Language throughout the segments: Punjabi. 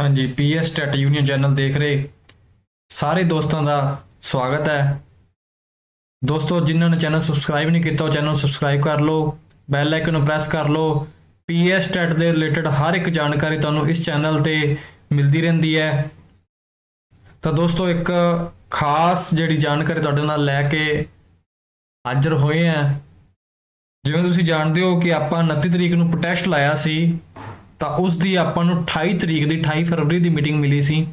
ਹਾਂਜੀ ਪੀਐਸ ਟੈਟ ਯੂਨੀਅਨ ਚੈਨਲ ਦੇਖ ਰਹੇ ਸਾਰੇ ਦੋਸਤਾਂ ਦਾ ਸਵਾਗਤ ਹੈ। ਦੋਸਤੋ, ਜਿਨ੍ਹਾਂ ਨੇ ਚੈਨਲ ਸਬਸਕ੍ਰਾਈਬ ਨਹੀਂ ਕੀਤਾ, ਉਹ ਚੈਨਲ ਸਬਸਕ੍ਰਾਈਬ ਕਰ ਲਓ ਬੈਲ ਆਈਕਨ ਨੂੰ ਪ੍ਰੈਸ ਕਰ ਲਓ। ਪੀਐਸ ਟੈਟ ਦੇ ਰਿਲੇਟਡ ਹਰ ਇੱਕ ਜਾਣਕਾਰੀ ਤੁਹਾਨੂੰ ਇਸ ਚੈਨਲ ਤੇ ਮਿਲਦੀ ਰਹਿੰਦੀ ਹੈ। ਤਾਂ ਦੋਸਤੋ, ਇੱਕ ਖਾਸ ਜਿਹੜੀ ਜਾਣਕਾਰੀ ਤੁਹਾਡੇ ਨਾਲ ਲੈ ਕੇ ਹਾਜ਼ਰ ਹੋਏ ਆ ਜਿਵੇਂ ਤੁਸੀਂ ਜਾਣਦੇ ਹੋ ਕਿ ਆਪਾਂ 29 ਤਰੀਕ ਨੂੰ ਪ੍ਰੋਟੈਸਟ ਲਾਇਆ ਸੀ। ਤਾਂ ਉਸ ਦੀ ਆਪਾਂ ਨੂੰ 28 ਤਰੀਕ ਦੀ 28 ਫਰਵਰੀ ਦੀ ਮੀਟਿੰਗ ਮਿਲੀ ਸੀ।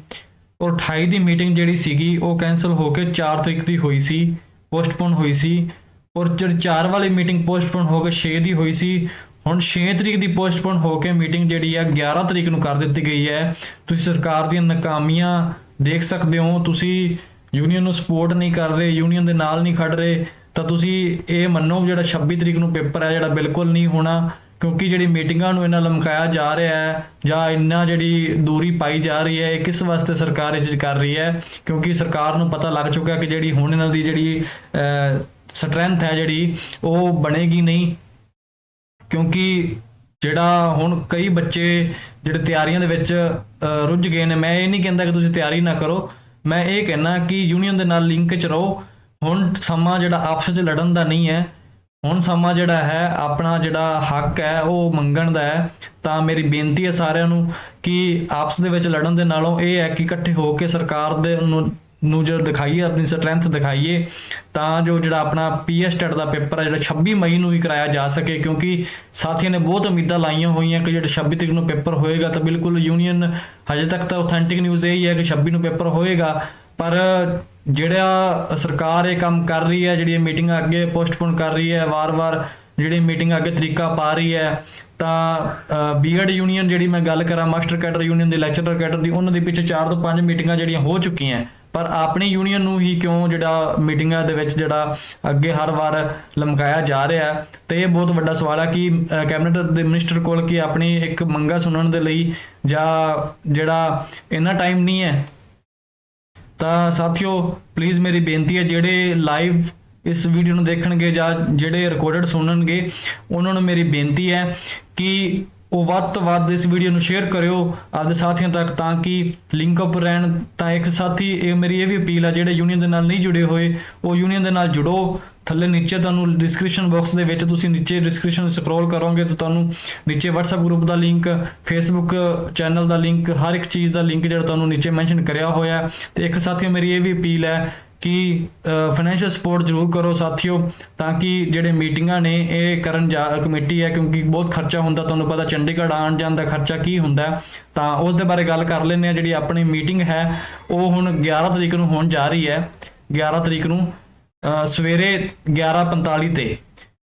ਔਰ 28 ਦੀ ਮੀਟਿੰਗ ਜਿਹੜੀ ਸੀਗੀ, ਉਹ ਕੈਨਸਲ ਹੋ ਕੇ 4 ਤਰੀਕ ਦੀ ਹੋਈ ਸੀ ਪੋਸਟਪੋਨ ਹੋਈ ਸੀ। ਔਰ ਜਿਹੜੀ 4 ਵਾਲੀ ਮੀਟਿੰਗ ਪੋਸਟਪੋਨ ਹੋ ਕੇ 6 ਦੀ ਹੋਈ ਸੀ, ਹੁਣ 6 ਤਰੀਕ ਦੀ ਪੋਸਟਪੋਨ ਹੋ ਕੇ ਮੀਟਿੰਗ ਜਿਹੜੀ ਆ 11 ਤਰੀਕ ਨੂੰ ਕਰ ਦਿੱਤੀ ਗਈ ਹੈ। ਤੁਸੀਂ ਸਰਕਾਰ ਦੀਆਂ ਨਾਕਾਮੀਆਂ ਦੇਖ ਸਕਦੇ ਹੋ, ਤੁਸੀਂ ਯੂਨੀਅਨ ਨੂੰ ਸਪੋਰਟ ਨਹੀਂ ਕਰ ਰਹੇ ਯੂਨੀਅਨ ਦੇ ਨਾਲ ਨਹੀਂ ਖੜ ਰਹੇ, ਤਾਂ ਤੁਸੀਂ ਇਹ ਮੰਨੋ ਜਿਹੜਾ 26 ਤਰੀਕ ਨੂੰ ਪੇਪਰ ਹੈ, ਜਿਹੜਾ ਬਿਲਕੁਲ ਨਹੀਂ ਹੋਣਾ। ਕਿਉਂਕਿ ਜਿਹੜੀ ਮੀਟਿੰਗਾਂ ਨੂੰ ਇਹਨਾਂ ਲਮਕਾਇਆ ਜਾ ਰਿਹਾ ਹੈ, ਜਾਂ ਇੰਨਾ ਜਿਹੜੀ ਦੂਰੀ ਪਾਈ ਜਾ ਰਹੀ ਹੈ, ਇਹ ਕਿਸ ਵਾਸਤੇ ਸਰਕਾਰ ਇਹ ਚੀਜ਼ ਕਰ ਰਹੀ ਹੈ? ਕਿਉਂਕਿ ਸਰਕਾਰ ਨੂੰ ਪਤਾ ਲੱਗ ਚੁੱਕਾ ਕਿ ਜਿਹੜੀ ਹੁਣ ਇਹਨਾਂ ਦੀ ਜਿਹੜੀ ਸਟਰੈਂਥ ਹੈ ਜਿਹੜੀ, ਉਹ ਬਣੇਗੀ ਨਹੀਂ। ਕਿਉਂਕਿ ਜਿਹੜਾ ਹੁਣ ਕਈ ਬੱਚੇ ਜਿਹੜੇ ਤਿਆਰੀਆਂ ਦੇ ਵਿੱਚ ਰੁੱਝ ਗਏ ਨੇ, ਮੈਂ ਇਹ ਨਹੀਂ ਕਹਿੰਦਾ ਕਿ ਤੁਸੀਂ ਤਿਆਰੀ ਨਾ ਕਰੋ। ਮੈਂ ਇਹ ਕਹਿਣਾ ਕਿ ਯੂਨੀਅਨ ਦੇ ਨਾਲ ਲਿੰਕ 'ਚ ਰਹੋ। ਹੁਣ ਸਮਾਂ ਜਿਹੜਾ ਆਪਸ 'ਚ ਲੜਨ ਦਾ ਨਹੀਂ ਹੈ ਹੁਣ ਸਮਾਂ ਜਿਹੜਾ ਹੈ, ਆਪਣਾ ਜਿਹੜਾ ਹੱਕ ਹੈ, ਉਹ ਮੰਗਣ ਦਾ ਹੈ। ਤਾਂ ਮੇਰੀ ਬੇਨਤੀ ਹੈ ਸਾਰਿਆਂ ਨੂੰ ਕਿ ਆਪਸ ਦੇ ਵਿੱਚ ਲੜਨ ਦੇ ਨਾਲੋਂ ਇਹ ਹੈ ਕਿ ਇਕੱਠੇ ਹੋ ਕੇ ਸਰਕਾਰ ਦੇ ਨੂੰ ਜਿਹੜਾ ਦਿਖਾਈਏ, ਆਪਣੀ ਸਟਰੈਂਥ ਦਿਖਾਈਏ, ਤਾਂ ਜੋ ਜਿਹੜਾ ਆਪਣਾ ਪੀਐਸ ਟੈਟ ਦਾ ਪੇਪਰ ਹੈ, ਜਿਹੜਾ 26 ਮਈ ਨੂੰ ਹੀ ਕਰਾਇਆ ਜਾ ਸਕੇ, ਕਿਉਂਕਿ ਸਾਥੀਆਂ ਨੇ ਬਹੁਤ ਉਮੀਦਾਂ ਲਾਈਆਂ ਹੋਈਆਂ ਕਿ ਜਿਹੜਾ 26 ਤਰੀਕ ਨੂੰ ਪੇਪਰ ਹੋਏਗਾ, ਤਾਂ ਬਿਲਕੁਲ ਯੂਨੀਅਨ ਹਜੇ ਤੱਕ ਤਾਂ ਆਥੈਂਟਿਕ ਨਿਊਜ਼ ਇਹ ਹੀ ਹੈ ਕਿ 26 ਨੂੰ ਪੇਪਰ ਹੋਏਗਾ। ਪਰ ਜਿਹੜਾ ਸਰਕਾਰ ਇਹ ਕੰਮ ਕਰ ਰਹੀ ਹੈ ਜਿਹੜੀ ਮੀਟਿੰਗਾਂ ਅੱਗੇ ਪੋਸਟਪੋਨ ਕਰ ਰਹੀ ਹੈ, ਵਾਰ-ਵਾਰ ਜਿਹੜੀ ਮੀਟਿੰਗ ਅੱਗੇ ਤਰੀਕਾ ਪਾ ਰਹੀ ਹੈ, ਤਾਂ ਬੀਐਡ ਯੂਨੀਅਨ ਜਿਹੜੀ ਮੈਂ ਗੱਲ ਕਰਾਂ ਮਾਸਟਰ ਕੈਡਰ ਯੂਨੀਅਨ ਦੇ ਲੈਕਚਰਰ ਕੈਡਰ ਦੀ, ਉਹਨਾਂ ਦੇ ਪਿੱਛੇ 4 ਤੋਂ 5 ਮੀਟਿੰਗਾਂ ਜਿਹੜੀਆਂ ਹੋ ਚੁੱਕੀਆਂ ਪਰ ਆਪਣੀ ਯੂਨੀਅਨ ਨੂੰ ਹੀ ਕਿਉਂ ਜਿਹੜਾ ਮੀਟਿੰਗਾਂ ਦੇ ਵਿੱਚ ਜਿਹੜਾ ਅੱਗੇ ਹਰ ਵਾਰ ਲਮਕਾਇਆ ਜਾ ਰਿਹਾ ਹੈ, ਤੇ ਇਹ ਬਹੁਤ ਵੱਡਾ ਸਵਾਲ ਹੈ ਕਿ ਕੈਬਨਿਟ ਦੇ ਮਿਨਿਸਟਰ ਕੋਲ ਕੀ ਆਪਣੀ ਇੱਕ ਮੰਗਾ ਸੁਣਨ ਦੇ ਲਈ ਜਾਂ ਜਿਹੜਾ ਇੰਨਾ ਟਾਈਮ ਨਹੀਂ ਹੈ ਤਾਂ ਸਾਥੀਓ ਪਲੀਜ਼ ਮੇਰੀ ਬੇਨਤੀ ਹੈ, ਜਿਹੜੇ ਲਾਈਵ ਇਸ ਵੀਡੀਓ ਨੂੰ ਦੇਖਣਗੇ ਜਾਂ ਜਿਹੜੇ ਰਿਕਾਰਡਡ ਸੁਣਨਗੇ, ਉਹਨਾਂ ਨੂੰ ਮੇਰੀ ਬੇਨਤੀ ਹੈ ਕਿ ਉਹ ਵੱਧ ਤੋਂ ਵੱਧ ਇਸ ਵੀਡੀਓ ਨੂੰ ਸ਼ੇਅਰ ਕਰਿਓ ਆਪਦੇ ਸਾਥੀਆਂ ਤੱਕ, ਤਾਂ ਕਿ ਲਿੰਕ ਅਪ ਰਹਿਣ, ਤਾਂ ਇੱਕ ਸਾਥੀ, ਇਹ ਮੇਰੀ ਇਹ ਵੀ ਅਪੀਲ ਆ, ਜਿਹੜੇ ਯੂਨੀਅਨ ਦੇ ਨਾਲ ਨਹੀਂ ਜੁੜੇ ਹੋਏ, ਉਹ ਯੂਨੀਅਨ ਦੇ ਨਾਲ ਜੁੜੋ ਥੱਲੇ ਨੀਚੇ ਤੁਹਾਨੂੰ ਡਿਸਕ੍ਰਿਪਸ਼ਨ ਬਾਕਸ ਦੇ ਵਿੱਚ ਤੁਸੀਂ ਨੀਚੇ ਡਿਸਕ੍ਰਿਪਸ਼ਨ ਸਕਰੋਲ ਕਰੋਗੇ ਤਾਂ ਤੁਹਾਨੂੰ ਨੀਚੇ WhatsApp ਗਰੁੱਪ ਦਾ ਲਿੰਕ Facebook ਚੈਨਲ ਦਾ ਲਿੰਕ ਹਰ ਇੱਕ ਚੀਜ਼ ਦਾ ਲਿੰਕ ਜਿਹੜਾ ਤੁਹਾਨੂੰ ਨੀਚੇ ਮੈਂਸ਼ਨ ਕਰਿਆ ਹੋਇਆ ਹੈ। ਤੇ ਇੱਕ ਸਾਥੀਓ, ਮੇਰੀ ਇਹ ਵੀ ਅਪੀਲ ਹੈ ਕਿ ਫਾਈਨੈਂਸ਼ੀਅਲ ਸਪੋਰਟ ਜ਼ਰੂਰ ਕਰੋ ਸਾਥੀਓ, ਤਾਂ ਕਿ ਜਿਹੜੇ ਮੀਟਿੰਗਾਂ ਨੇ, ਇਹ ਕਰਨ ਜਾ, ਕਮੇਟੀ ਹੈ, ਕਿਉਂਕਿ ਬਹੁਤ ਖਰਚਾ ਹੁੰਦਾ, ਤੁਹਾਨੂੰ ਪਤਾ ਚੰਡੀਗੜ੍ਹ ਆਉਣ ਜਾਣ ਦਾ ਖਰਚਾ ਕੀ ਹੁੰਦਾ ਤਾਂ ਉਸ ਦੇ ਬਾਰੇ ਗੱਲ ਕਰ ਲੈਂਦੇ ਆ ਜਿਹੜੀ ਆਪਣੀ ਮੀਟਿੰਗ ਹੈ, ਉਹ ਹੁਣ 11 ਤਰੀਕ ਨੂੰ ਹੋਣ ਜਾ ਰਹੀ ਹੈ 11 ਤਰੀਕ ਨੂੰ ਸਵੇਰੇ 11:45 ਤੇ।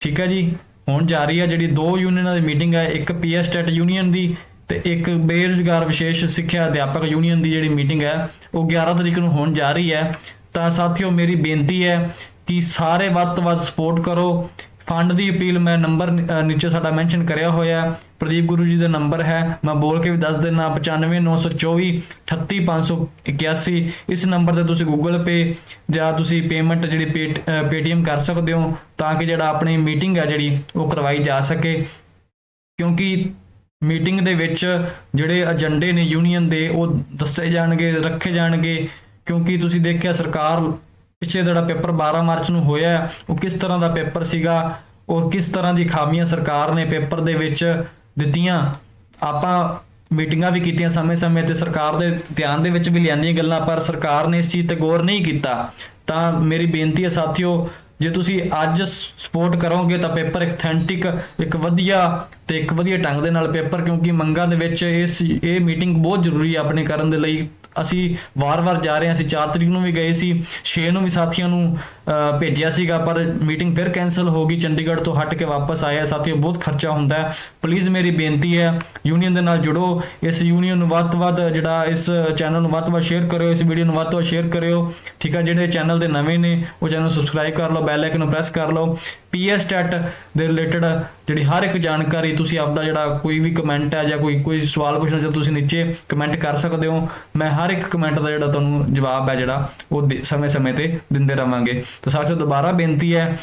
ਠੀਕ ਹੈ ਜੀ? ਹੁਣ ਜਾ ਰਹੀ ਹੈ ਜਿਹੜੀ ਦੋ ਯੂਨੀਅਨਾਂ ਦੀ ਮੀਟਿੰਗ ਹੈ, ਇੱਕ ਪੀਐਸ ਟੈਟ ਯੂਨੀਅਨ ਦੀ ਤੇ ਇੱਕ ਬੇਰੁਜ਼ਗਾਰ ਵਿਸ਼ੇਸ਼ ਸਿੱਖਿਆ ਅਧਿਆਪਕ ਯੂਨੀਅਨ ਦੀ ਜਿਹੜੀ ਮੀਟਿੰਗ ਹੈ, ਉਹ 11 ਤਰੀਕ ਨੂੰ ਹੋਣ ਜਾ ਰਹੀ ਹੈ। ਤਾਂ ਸਾਥੀਓ, ਮੇਰੀ ਬੇਨਤੀ ਹੈ ਕਿ ਸਾਰੇ ਵੱਧ ਤੋਂ ਵੱਧ ਸਪੋਰਟ ਕਰੋ। ਫੰਡ ਦੀ ਅਪੀਲ ਮੈਂ ਨੰਬਰ ਨੀਚੇ ਸਾਡਾ ਮੈਂਸ਼ਨ ਕਰਿਆ ਹੋਇਆ ਹੈ। ਪ੍ਰਦੀਪ ਗੁਰੂ ਜੀ ਦਾ ਨੰਬਰ ਹੈ। ਮੈਂ ਬੋਲ ਕੇ ਵੀ ਦੱਸ ਦਿੰਦਾ 95924 38581 ਇਸ ਨੰਬਰ ਤੇ ਤੁਸੀਂ Google Pay ਜਾਂ ਤੁਸੀਂ ਪੇਮੈਂਟ ਜਿਹੜੀ Paytm ਕਰ ਸਕਦੇ ਹੋ, ਤਾਂ ਕਿ ਜਿਹੜਾ ਆਪਣੀ ਮੀਟਿੰਗ ਹੈ ਜਿਹੜੀ, ਉਹ ਕਰਵਾਈ ਜਾ ਸਕੇ। ਕਿਉਂਕਿ ਮੀਟਿੰਗ ਦੇ ਵਿੱਚ ਜਿਹੜੇ ਏਜੰਡੇ ਨੇ ਯੂਨੀਅਨ ਦੇ, ਉਹ ਦੱਸੇ ਜਾਣਗੇ, ਰੱਖੇ ਜਾਣਗੇ। ਕਿਉਂਕਿ ਤੁਸੀਂ ਦੇਖਿਆ ਸਰਕਾਰ ਪਿੱਛੇ ਜਿਹੜਾ ਪੇਪਰ 12 ਮਾਰਚ ਨੂੰ ਹੋਇਆ ਉਹ ਕਿਸ ਤਰ੍ਹਾਂ ਦਾ ਪੇਪਰ ਸੀਗਾ ਔਰ ਕਿਸ ਤਰ੍ਹਾਂ ਦੀ ਖਾਮੀਆਂ ਸਰਕਾਰ ਨੇ ਪੇਪਰ ਦੇ ਵਿੱਚ ਦਿੱਤੀਆਂ? ਆਪਾਂ ਮੀਟਿੰਗਾਂ ਵੀ ਕੀਤੀਆਂ ਸਮੇਂ-ਸਮੇਂ ਤੇ ਸਰਕਾਰ ਦੇ ਧਿਆਨ ਦੇ ਵਿੱਚ ਵੀ ਲਿਆਂਦੀਆਂ ਗੱਲਾਂ, ਪਰ ਸਰਕਾਰ ਨੇ ਇਸ ਚੀਜ਼ ਤੇ ਗੌਰ ਨਹੀਂ ਕੀਤਾ। ਤਾਂ ਮੇਰੀ ਬੇਨਤੀ ਹੈ ਸਾਥੀਓ, ਜੇ ਤੁਸੀਂ ਅੱਜ ਸਪੋਰਟ ਕਰੋਗੇ ਤਾਂ ਪੇਪਰ ਇੱਕ ਥੈਂਟਿਕ ਇੱਕ ਵਧੀਆ ਤੇ ਇੱਕ ਵਧੀਆ ਢੰਗ ਦੇ ਨਾਲ ਪੇਪਰ, ਕਿਉਂਕਿ ਮੰਗਾਂ ਦੇ ਵਿੱਚ ਇਸ, ਇਹ ਮੀਟਿੰਗ ਬਹੁਤ ਜ਼ਰੂਰੀ ਹੈ ਆਪਣੇ ਕਰਨ ਦੇ ਲਈ। ਅਸੀਂ ਵਾਰ-ਵਾਰ ਜਾ ਰਹੇ ਹਾਂ। ਅਸੀਂ 4 ਤਰੀਕ ਨੂੰ ਵੀ ਗਏ ਸੀ 6 ਨੂੰ ਵੀ ਸਾਥੀਆਂ ਨੂੰ ਭੇਜਿਆ ਸੀਗਾ, ਪਰ ਮੀਟਿੰਗ ਫਿਰ ਕੈਨਸਲ ਹੋ ਗਈ। ਚੰਡੀਗੜ੍ਹ ਤੋਂ ਹਟ ਕੇ ਵਾਪਸ ਆਇਆ। ਸਾਥੀਓ, ਬਹੁਤ ਖਰਚਾ ਹੁੰਦਾ ਹੈ। ਪਲੀਜ਼ ਮੇਰੀ ਬੇਨਤੀ ਹੈ ਯੂਨੀਅਨ ਦੇ ਨਾਲ ਜੁੜੋ। ਇਸ ਯੂਨੀਅਨ ਨੂੰ ਵੱਧ ਤੋਂ ਵੱਧ ਜਿਹੜਾ ਇਸ ਚੈਨਲ ਨੂੰ ਵੱਧ ਤੋਂ ਵੱਧ ਸ਼ੇਅਰ ਕਰਿਓ। ਇਸ ਵੀਡੀਓ ਨੂੰ ਵੱਧ ਤੋਂ ਵੱਧ ਸ਼ੇਅਰ ਕਰਿਓ। ਠੀਕ ਹੈ ਜਿਹੜੇ ਚੈਨਲ ਦੇ ਨਵੇਂ ਨੇ, ਉਹ ਚੈਨਲ ਨੂੰ ਸਬਸਕ੍ਰਾਈਬ ਕਰ ਲਓ ਬੈਲ ਆਈਕਨ ਨੂੰ ਪ੍ਰੈਸ ਕਰ ਲਓ। ਪੀਐਸ ਟੈਟ ਦੇ ਰਿਲੇਟਡ ਜਿਹੜੀ ਹਰ ਇੱਕ ਜਾਣਕਾਰੀ ਤੁਸੀਂ ਆਪਦਾ ਜਿਹੜਾ ਕੋਈ ਵੀ ਕਮੈਂਟ ਹੈ ਜਾਂ ਕੋਈ ਕੋਈ ਸਵਾਲ ਪੁੱਛਣਾ ਚਾਹੋ ਤੁਸੀਂ ਨੀਚੇ ਕਮੈਂਟ ਕਰ ਸਕਦੇ ਹੋ। ਮੈਂ ਹਰ ਇੱਕ ਕਮੈਂਟ ਦਾ ਜਿਹੜਾ ਤੁਹਾਨੂੰ ਜਵਾਬ ਹੈ ਜਿਹੜਾ, ਉਹ ਦੇ- ਸਮੇਂ-ਸਮੇਂ ਤੇ ਦਿੰਦੇ ਰਵਾਂਗੇ। ਤਾਂ ਸਾਥੀਓ ਦੁਬਾਰਾ ਬੇਨਤੀ ਹੈ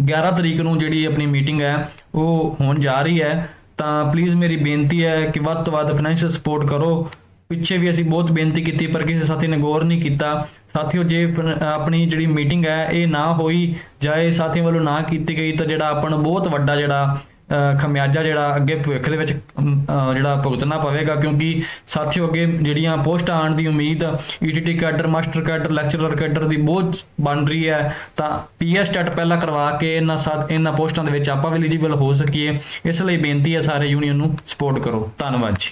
11 ਤਰੀਕ ਨੂੰ ਜਿਹੜੀ ਆਪਣੀ ਮੀਟਿੰਗ ਹੈ, ਉਹ ਹੋਣ ਜਾ ਰਹੀ ਹੈ। ਤਾਂ ਪਲੀਜ਼ ਮੇਰੀ ਬੇਨਤੀ ਹੈ ਕਿ ਵੱਧ ਤੋਂ ਵੱਧ ਫਾਈਨੈਂਸ਼ੀਅਲ ਸਪੋਰਟ ਕਰੋ। ਪਿੱਛੇ ਵੀ ਅਸੀਂ ਬਹੁਤ ਬੇਨਤੀ ਕੀਤੀ, ਪਰ ਕਿਸੇ ਸਾਥੀ ਨੇ ਗੌਰ ਨਹੀਂ ਕੀਤਾ। ਸਾਥੀਓ, ਜੇ ਪ- ਆਪਣੀ ਜਿਹੜੀ ਮੀਟਿੰਗ ਹੈ, ਇਹ ਨਾ ਹੋਈ, ਜਾਂ ਇਹ ਸਾਥੀਆਂ ਵੱਲੋਂ ਨਾ ਕੀਤੀ ਗਈ, ਤਾਂ ਜਿਹੜਾ ਆਪਾਂ ਨੂੰ ਬਹੁਤ ਵੱਡਾ ਜਿਹੜਾ ਖਮਿਆਜਾ ਜਿਹੜਾ ਅੱਗੇ ਭਵਿੱਖ ਦੇ ਵਿੱਚ ਜਿਹੜਾ ਭੁਗਤਣਾ ਪਵੇਗਾ, ਕਿਉਂਕਿ ਸਾਥੀਓ ਅੱਗੇ ਜਿਹੜੀਆਂ ਪੋਸਟਾਂ ਆਉਣ ਦੀ ਉਮੀਦ ETT cadre, master cadre, lecturer cadre ਦੀ ਬਹੁਤ ਬਣ ਰਹੀ ਹੈ, ਤਾਂ ਪੀਐਸ ਟੈਟ ਪਹਿਲਾਂ ਕਰਵਾ ਕੇ ਇਹਨਾਂ ਸਾਥ ਇਹਨਾਂ ਪੋਸਟਾਂ ਦੇ ਵਿੱਚ ਆਪਾਂ ਵੀ ਐਲੀਜੀਬਲ ਹੋ ਸਕੀਏ। ਇਸ ਲਈ ਬੇਨਤੀ ਹੈ ਸਾਰੇ ਯੂਨੀਅਨ ਨੂੰ ਸਪੋਰਟ ਕਰੋ। ਧੰਨਵਾਦ ਜੀ।